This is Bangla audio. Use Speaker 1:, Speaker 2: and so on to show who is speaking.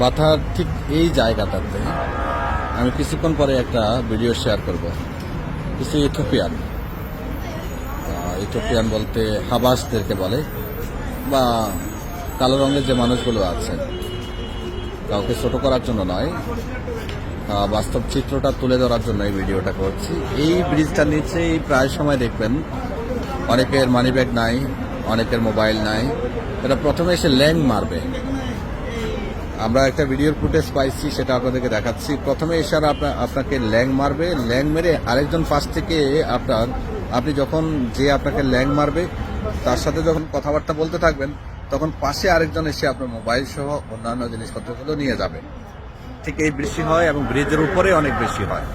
Speaker 1: বাথার ঠিক এই জায়গাটাতে আমি কিছুক্ষণ পরে একটা ভিডিও শেয়ার করব। কিছু ইথোপিয়ান ইথোপিয়ান বলতে হাবাসদেরকে বলে, বা কালো রঙের যে মানুষগুলো আছেন কাউকে ছোট করার জন্য নয় বাস্তব চিত্রটা তুলে ধরার জন্য এই ভিডিওটা করছি। এই ব্রিজটার নিচেই প্রায় সময় দেখবেন অনেকের মানিব্যাগ নাই, অনেকের মোবাইল নাই। এটা প্রথমে এসে ল্যাং মারবে। আমরা একটা ভিডিওর ফুটেজ পাইছি, সেটা আপনাদেরকে দেখাচ্ছি। প্রথমে এসে আর আপনাকে ল্যাং মারবে। ল্যাং মেরে আরেকজন পাশ থেকে আপনার আপনি যখন যে আপনাকে ল্যাং মারবে, তার সাথে যখন কথাবার্তা বলতে থাকবেন, তখন পাশে আরেকজন এসে আপনার মোবাইল সহ অন্যান্য জিনিসপত্রগুলো নিয়ে যাবে। ঠিক এই বেশি হয় এবং ব্রিজের উপরে অনেক বেশি হয়।